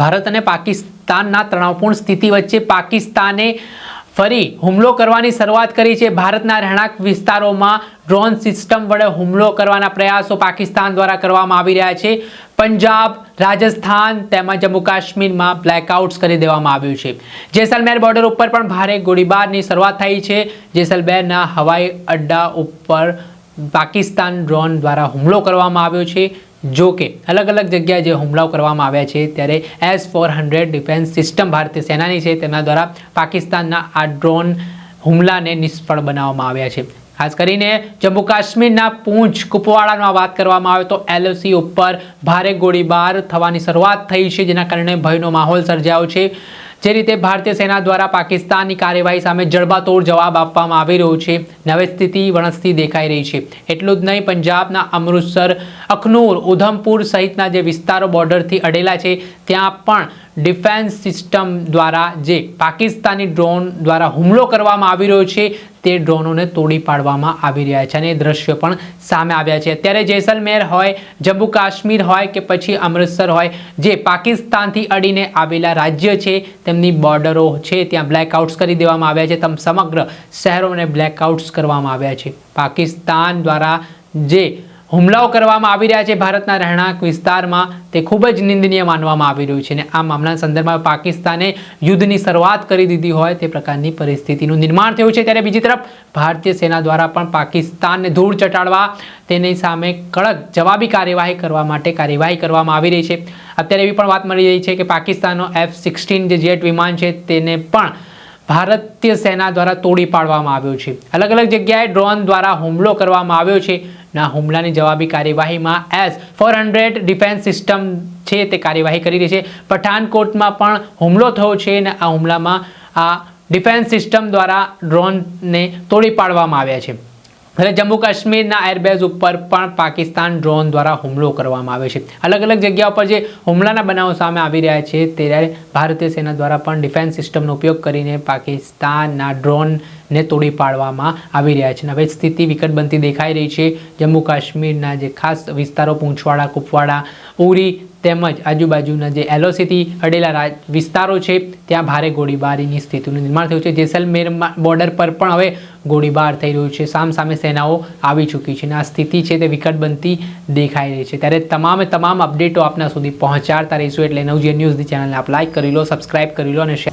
ભારત અને પાકિસ્તાનના તણાવપૂર્ણ સ્થિતિ વચ્ચે પાકિસ્તાને ફરી હુમલો કરવાની શરૂઆત કરી છે. ભારતના રહેણાંક વિસ્તારોમાં ડ્રોન સિસ્ટમ વડે હુમલો કરવાના પ્રયાસો પાકિસ્તાન દ્વારા કરવામાં આવી રહ્યા છે. પંજાબ, રાજસ્થાન તેમજ જમ્મુ કાશ્મીરમાં બ્લેકઆઉટ્સ કરી દેવામાં આવ્યું છે. જેસલમેર બોર્ડર ઉપર પણ ભારે ગોળીબારની શરૂઆત થઈ છે. જેસલમેરના હવાઈ અડ્ડા ઉપર પાકિસ્તાન ડ્રોન દ્વારા હુમલો કરવામાં આવ્યો છે. જો કે અલગ અલગ જગ્યાએ જે હુમલાઓ કરવામાં આવ્યા છે, ત્યારે S four hundred defence system ભારતીય સેનાની છે, તેના દ્વારા પાકિસ્તાનના આ ડ્રોન હુમલાને નિષ્ફળ બનાવવામાં આવ્યા છે. ખાસ કરીને જમ્મુ કાશ્મીરના પૂંછ કુપવાડામાં વાત કરવામાં આવે તો એલઓસી ઉપર ભારે ગોળીબાર થવાની શરૂઆત થઈ છે, જેના કારણે ભયનો માહોલ સર્જાયો છે. જે રીતે ભારતીય સેના દ્વારા પાકિસ્તાનની કાર્યવાહી સામે જડબાતોડ જવાબ આપવામાં આવી રહ્યો છે, નવી સ્થિતિ વણસતી દેખાઈ રહી છે. એટલું જ નહીં, પંજાબના અમૃતસર, અખનૂર, ઉધમપુર સહિતના જે વિસ્તારો બોર્ડરથી અડેલા છે, ત્યાં પણ ડિફેન્સ સિસ્ટમ દ્વારા જે પાકિસ્તાની ડ્રોન દ્વારા હુમલો કરવામાં આવી રહ્યો છે, તે ડ્રોનોને તોડી પાડવામાં આવી રહ્યા છે અને એ દ્રશ્યો પણ સામે આવ્યા છે. અત્યારે જેસલમેર હોય, જમ્મુ કાશ્મીર હોય કે પછી અમૃતસર હોય, જે પાકિસ્તાનથી અડીને આવેલા રાજ્ય છે, તેમની બોર્ડરો છે, ત્યાં બ્લેકઆઉટ્સ કરી દેવામાં આવ્યા છે. તમ સમગ્ર શહેરોને બ્લેકઆઉટ્સ કરવામાં આવ્યા છે. પાકિસ્તાન દ્વારા જે હુમલાઓ કરવામાં આવી રહ્યા છે ભારતના રહેણાંક વિસ્તારમાં. તે ખૂબ જ નિંદનીય માનવામાં આવી રહ્યું છે અને આ મામલાના સંદર્ભમાં પાકિસ્તાને યુદ્ધની શરૂઆત કરી દીધી હોય તે પ્રકારની પરિસ્થિતિનું નિર્માણ થયું છે. ત્યારે બીજી તરફ ભારતીય સેના દ્વારા પણ પાકિસ્તાનને ધૂળ ચટાડવા તેની સામે કડક જવાબી કાર્યવાહી કરવા માટે કાર્યવાહી કરવામાં આવી રહી છે. અત્યારે એવી પણ વાત મળી રહી છે કે પાકિસ્તાનનો એફ સિક્સટીન જે જેટ વિમાન છે તેને પણ ભારતીય સેના દ્વારા તોડી પાડવામાં આવ્યો છે. અલગ અલગ જગ્યાએ ડ્રોન દ્વારા હુમલો કરવામાં આવ્યો છે. ના, હુમલાની જવાબી કાર્યવાહીમાં S four hundred defence system છે તે કાર્યવાહી કરી રહી છે. પઠાનકોટમાં પણ હુમલો થયો છે અને આ હુમલામાં આ ડિફેન્સ સિસ્ટમ દ્વારા ડ્રોનને તોડી પાડવામાં આવ્યા છે. અને જમ્મુ કાશ્મીરના એરબેઝ ઉપર પણ પાકિસ્તાન ડ્રોન દ્વારા હુમલો કરવામાં આવે છે. અલગ અલગ જગ્યાઓ પર જે હુમલાના બનાવો સામે આવી રહ્યા છે ત્યારે ભારતીય સેના દ્વારા પણ ડિફેન્સ સિસ્ટમનો ઉપયોગ કરીને પાકિસ્તાનના ડ્રોનને તોડી પાડવામાં આવી રહ્યા છે. હવે સ્થિતિ વિકટ બનતી દેખાઈ રહી છે. જમ્મુ કાશ્મીરના જે ખાસ વિસ્તારો, પૂંછવાડા, કુપવાડા, ઉરી તેમજ આજુબાજુના જે એલઓસીથી અડેલા વિસ્તારો છે, ત્યાં ભારે ગોળીબારીની સ્થિતિનું નિર્માણ થયું છે. જેસલમેરમાં બોર્ડર પર પણ હવે ગોળીબાર થઈ રહ્યું છે. સામ સામે સેનાઓ આવી ચૂકી છે અને આ સ્થિતિ છે તે વિકટ બનતી દેખાઈ રહી છે. ત્યારે તમામે તમામ અપડેટો આપના સુધી પહોંચાડતા રહીશું. એટલે નવજીવન ન્યૂઝની ચેનલને આપ લાઇક કરી લો, સબસ્ક્રાઇબ કરી લો અને શેર